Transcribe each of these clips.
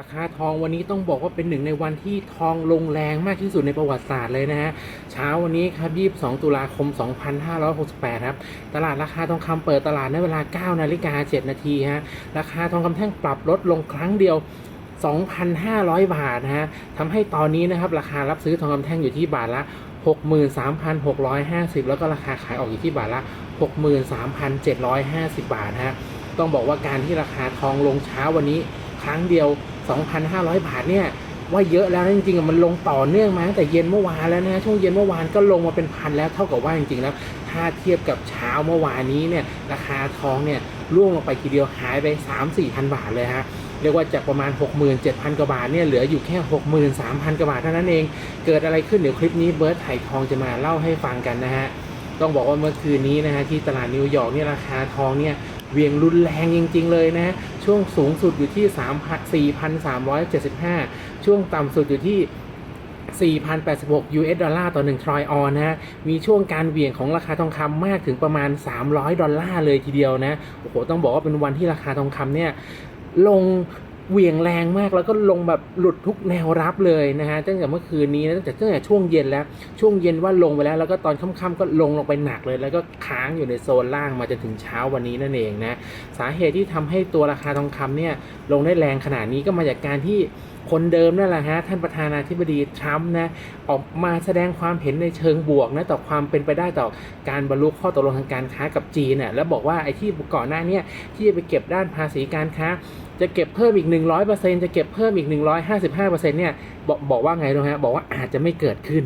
ราคาทองวันนี้ต้องบอกว่าเป็นหนึ่งในวันที่ทองลงแรงมากที่สุดในประวัติศาสตร์เลยนะฮะเช้าวันนี้ครับ 22 ตุลาคม 2568 ครับ ตลาดราคาทองคำเปิดตลาดในเวลา 9 นาฬิกา 7 นาทีฮะ ราคาทองคำแท่งปรับลดลงครั้งเดียว2,500 บาทนะฮะทำให้ตอนนี้นะครับ ราคารับซื้อทองคำแท่งอยู่ที่บาทละ 63,650 แล้วก็ราคาขายออกอยู่ที่บาทละ 63,750 บาทนะฮะ ต้องบอกว่าการที่ราคาทองลงเช้าวันนี้ครั้งเดียว 2,500 บาทเนี่ยว่าเยอะแล้วจริงๆมันลงต่อเนื่องมาตั้งแต่เย็นเมื่อวานแล้วนะช่วงเย็นเมื่อวานก็ลงมาเป็นพันแล้วเท่ากับว่าจริงๆแล้วถ้าเทียบกับเช้าเมื่อวานนี้เนี่ยราคาทองเนี่ยร่วงลงไปทีเดียวหายไป 3-4พันบาทเลยฮะเรียกว่าจากประมาณ 67,000 กว่าบาทเนี่ยเหลืออยู่แค่ 63,000 กว่าบาทเท่านั้นเอง เกิดอะไรขึ้นเดี๋ยวคลิปนี้เบิร์ตไถ่ทองจะมาเล่าให้ฟังกันนะฮะต้องบอกว่าเมื่อคืนนี้นะฮะที่ตลาดนิวยอร์กเนี่ยราคาทองเนี่ย เวียงรุนแรงจริง ๆ เลยนะช่วงสูงสุดอยู่ที่3,4,375 ช่วงต่ำสุดอยู่ที่4,086 US ดอลลาร์ต่อ1ทรอยออนนะฮะ มีช่วงการเหวี่ยงของราคาทองคำมากถึงประมาณ 300 ดอลลาร์เลยทีเดียวนะ โอ้โห ต้องบอกว่าเป็นวันที่ราคาทองคำเนี่ยลง เหวี่ยงแรงมากแล้วก็ลงแบบหลุดทุกแนวรับเลยนะฮะตั้งแต่เมื่อคืนนี้นะตั้งแต่ตั้งแต่ช่วงเย็นแล้ว ช่วงเย็นว่าลงไปแล้วแล้วก็ตอนค่ำๆก็ลงลงไปหนักเลย แล้วก็ค้างอยู่ในโซนล่างมาจนถึงเช้าวันนี้นั่นเองนะสาเหตุที่ทำให้ตัวราคาทองคำเนี่ยลงได้แรงขนาดนี้ก็มาจากการที่ คนเดิมนั่นแหละฮะท่านประธานาธิบดีทรัมป์นะออกมาแสดงความเห็นในเชิงบวกนะต่อความเป็นไปได้ต่อการบรรลุข้อตกลงทางการค้ากับจีนน่ะแล้วบอกว่าไอ้ที่ก่อนหน้าเนี้ที่จะไปเก็บด้านภาษีการค้า จะเก็บเพิ่มอีก 100%จะเก็บเพิ่มอีก 155%เนี่ยบอกบอกว่าไงรู้ฮะบอกว่าอาจจะไม่เกิดขึ้น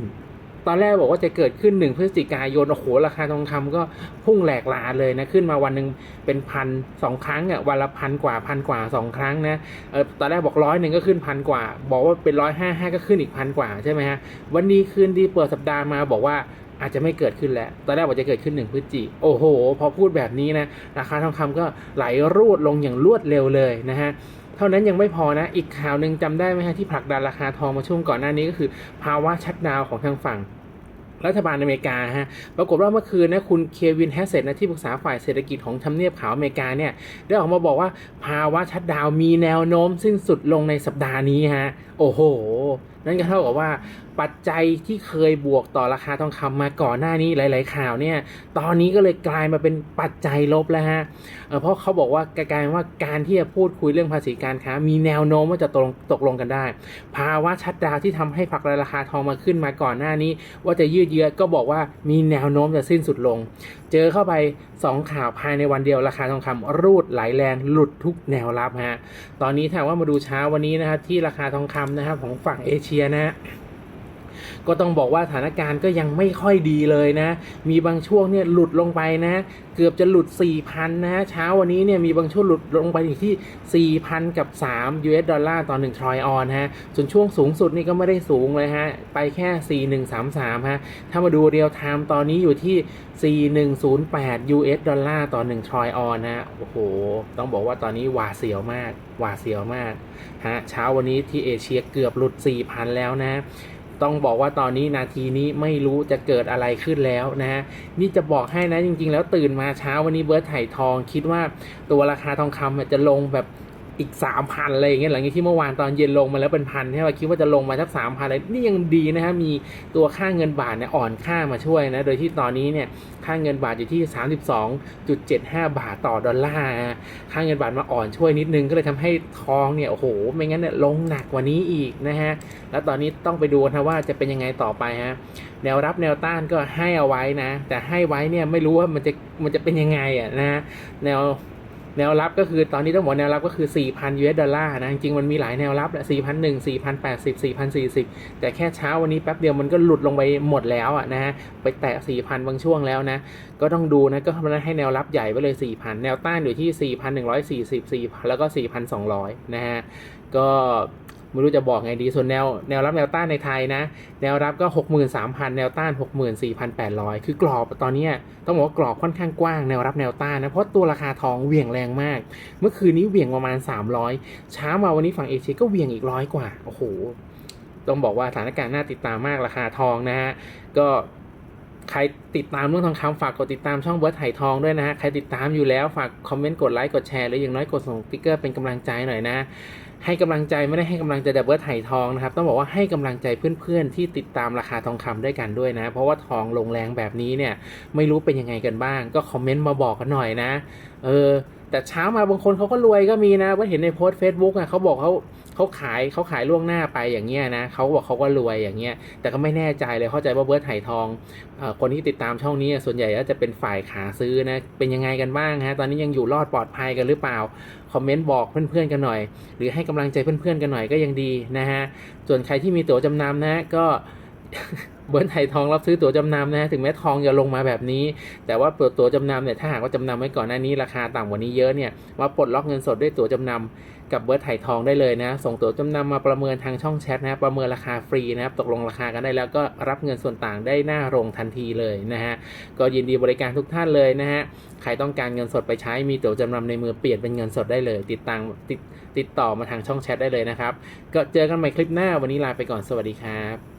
ตอนแรกบอกว่าจะเกิดขึ้น 1 พฤศจิกายน โอ้โห ราคาทองคำก็พุ่งแหลกลาเลยนะ ขึ้นมาวันหนึ่งเป็นพันสองครั้งอะวันละพันกว่าพันกว่าสองครั้งนะเออตอนแรกบอกร้อยหนึ่งก็ขึ้นพันกว่า บอกว่าเป็นร้อยห้าห้าก็ขึ้นอีกพันกว่าใช่ไหมฮะวันนี้คืนดีเปิดสัปดาห์มาบอกว่าอาจจะไม่เกิดขึ้นแล้ว ตอนแรกบอกจะเกิดขึ้นหนึ่งพฤศจิโอ้โห พอพูดแบบนี้นะ ราคาทองคำก็ไหลรูดลงอย่างรวดเร็วเลยนะฮะ เท่านั้นยังไม่พอนะ อีกข่าวหนึ่งจำได้ไหมฮะที่ผลักดันราคาทองมาช่วงก่อนหน้านี้ก็คือ ภาวะชัดดาวของทางฝั่งรัฐบาลอเมริกาฮะ ปรากฏว่าเมื่อคืนนะคุณเควินแฮสเซตนะที่ปรึกษาฝ่ายเศรษฐกิจของทำเนียบขาวอเมริกาเนี่ย ได้ออกมาบอกว่าภาวะชัดดาวมีแนวโน้มสิ้นสุดลงในสัปดาห์นี้ฮะ โอ้โหนั่นก็เท่ากับว่าปัจจัยที่เคยบวกต่อราคาทองคำมาก่อนหน้านี้หลาย ๆ ข่าวเนี่ยตอนนี้ก็เลยกลายมาเป็นปัจจัยลบแล้วฮะเเพราะเขาบอกว่ากลายว่าการที่จะพูดคุยเรื่องภาษีการค้า มีแนวโน้มว่าจะตกลงตกลงกันได้ ภาวะชัดดาวที่ทำให้ผลักราคาทองมาขึ้นมาก่อนหน้านี้ ว่าจะยืดเยื้อก็บอกว่ามีแนวโน้มจะสิ้นสุดลง เจอเข้าไป 2ข่าวภายในวันเดียวราคาทองคำรูดไหลแรงหลุดทุกแนวรับฮะตอนนี้ถ้าว่ามาดูเช้าวันนี้นะครับที่ราคาทองคำนะครับของฝั่งเอเชียนะฮะ ก็ต้องบอกว่าสถานการณ์ก็ยังไม่ค่อยดีเลยนะ มีบางช่วงเนี่ยหลุดลงไปนะ เกือบจะหลุด 4,000นะเช้าวันนี้เนี่ยมีบางช่วงหลุดลงไปอยู่ที่ 4,000 กับ 3 US ดอลลาร์ต่อ1ทรอยออนฮะส่วนช่วงสูงสุดนี่ก็ไม่ได้สูงเลยฮะ ไปแค่ 4133 ฮะ ถ้ามาดูเรียลไทม์ตอนนี้อยู่ที่ 4108 US ดอลลาร์ต่อ1ทรอยออนฮะโอ้โห ต้องบอกว่าตอนนี้หวาดเสียวมากหวาดเสียวมากฮะเช้าวันนี้ที่เอเชียเกือบหลุด 4,000 แล้วนะ ต้องบอกว่าตอนนี้นาทีนี้ไม่รู้จะเกิดอะไรขึ้นแล้วนะฮะนี่จะบอกให้นะจริง ๆ แล้วตื่นมาเช้าวันนี้เบิร์ดไถ่ทองคิดว่าตัวราคาทองคำจะลงแบบ อีกสามพันอะไรอย่างเงี้ยหลังจากที่เมื่อวานตอนเย็นลงมาแล้วเป็นพันใช่ไหมคิดว่าจะลงมาสักสามพันเลยนี่ยังดีนะฮะมีตัวค่าเงินบาทเนี่ยอ่อนค่ามาช่วยนะโดยที่ตอนนี้เนี่ยค่าเงินบาทอยู่ที่ 32.75 บาทต่อดอลลาร์ค่าเงินบาทมาอ่อนช่วยนิดนึงก็เลยทำให้ทองเนี่ยโอ้โหไม่งั้นเนี่ยลงหนักกว่านี้อีกนะฮะแล้วตอนนี้ต้องไปดูนะว่าจะเป็นยังไงต่อไปฮะแนวรับแนวต้านก็ให้เอาไว้นะ แต่ให้ไว้เนี่ยไม่รู้ว่ามันจะมันจะเป็นยังไงอะนะฮะแนว แนวรับก็คือตอนนี้ต้องบอกแนวรับก็คือ 4,000 US ดอลลาร์นะ จริงๆ มันมีหลายแนวรับแหละ4,001 4,080 4,040 แต่แค่เช้าวันนี้แป๊บเดียวมันก็หลุดลงไปหมดแล้วอะนะฮะ ไปแตะ 4,000 บางช่วงแล้วนะ ก็ต้องดูนะ ก็มันให้แนวรับใหญ่ไว้เลย 4,000 แนวต้านอยู่ที่ 4,140 4,000แล้วก็ 4,200 นะฮะ ก็ ไม่รู้จะบอกไงดี ส่วนแนวแนวรับแนวต้านในไทยนะ แนวรับก็ 63,000 แนวต้าน 64,800 คือกรอบตอนนี้ต้องบอกว่ากรอบค่อนข้างกว้างแนวรับแนวต้านนะ เพราะตัวราคาทองเหวี่ยงแรงมาก เมื่อคืนนี้เหวี่ยงประมาณ 300 เช้ามาวันนี้ฝั่งเอเชียก็เหวี่ยงอีกร้อยกว่า โอ้โห ต้องบอกว่าสถานการณ์น่าติดตามมากราคาทองนะฮะ ก็ใครติดตามเรื่องทองคำฝากกดติดตามช่องเบิร์ดไห่ทองด้วยนะฮะ ใครติดตามอยู่แล้วฝากคอมเมนต์กดไลค์กดแชร์หรืออย่างน้อยกดส่งติ๊กเกอร์เป็นกำลังใจหน่อยนะ ให้กำลังใจไม่ได้ให้กำลังใจแต่เบิร์ดไถ่ทองนะครับ ต้องบอกว่าให้กำลังใจเพื่อนๆที่ติดตามราคาทองคำด้วยกันด้วยนะ เพราะว่าทองลงแรงแบบนี้เนี่ยไม่รู้เป็นยังไงกันบ้าง ก็คอมเมนต์มาบอกกันหน่อยนะ เออแต่เช้ามาบางคนเขาก็รวยก็มีนะว่าเห็นในโพสต์ Facebook อะเขาบอกเขาเขาขายเขาขายล่วงหน้าไปอย่างเงี้ยนะเขาบอกเขาก็รวยอย่างเงี้ยแต่ก็ไม่แน่ใจเลยเข้าใจว่าเบิร์ดไถ่ทองอคนที่ติดตามช่องนี้ส่วนใหญ่ก็จะเป็นฝ่ายขาซื้อนะ เป็นยังไงกันบ้างฮะ ตอนนี้ยังอยู่รอดปลอดภัยกันหรือเปล่า คอมเมนต์บอกเพื่อนๆกันหน่อย หรือให้กำลังใจเพื่อนๆกันหน่อยก็ยังดีนะฮะ ส่วนใครที่มีตั๋วจำนำนะก็ เบิร์นไทยทองรับซื้อตั๋วจำนำนะถึงแม้ทองจะลงมาแบบนี้ แต่ว่าเปิดตั๋วจำนำเนี่ยถ้าหากว่าจำนำไว้ก่อนหน้านี้ราคาต่ำกว่านี้เยอะเนี่ยมาปลดล็อกเงินสดด้วยตั๋วจำนำกับเบิร์ดไทยทองได้เลยนะ ส่งตั๋วจำนำมาประเมินทางช่องแชทนะประเมินราคาฟรีนะครับตกลงราคากันได้แล้วก็รับเงินส่วนต่างได้หน้าโรงทันทีเลยนะฮะก็ยินดีบริการทุกท่านเลยนะฮะใครต้องการเงินสดไปใช้มีตั๋วจำนำในมือเปลี่ยนเป็นเงินสดได้เลย ติดตามติดติดต่อมาทางช่องแชทได้เลยนะครับก็เจอกันใหม่คลิปหน้าวันนี้ลาไปก่อนสวัสดีครับ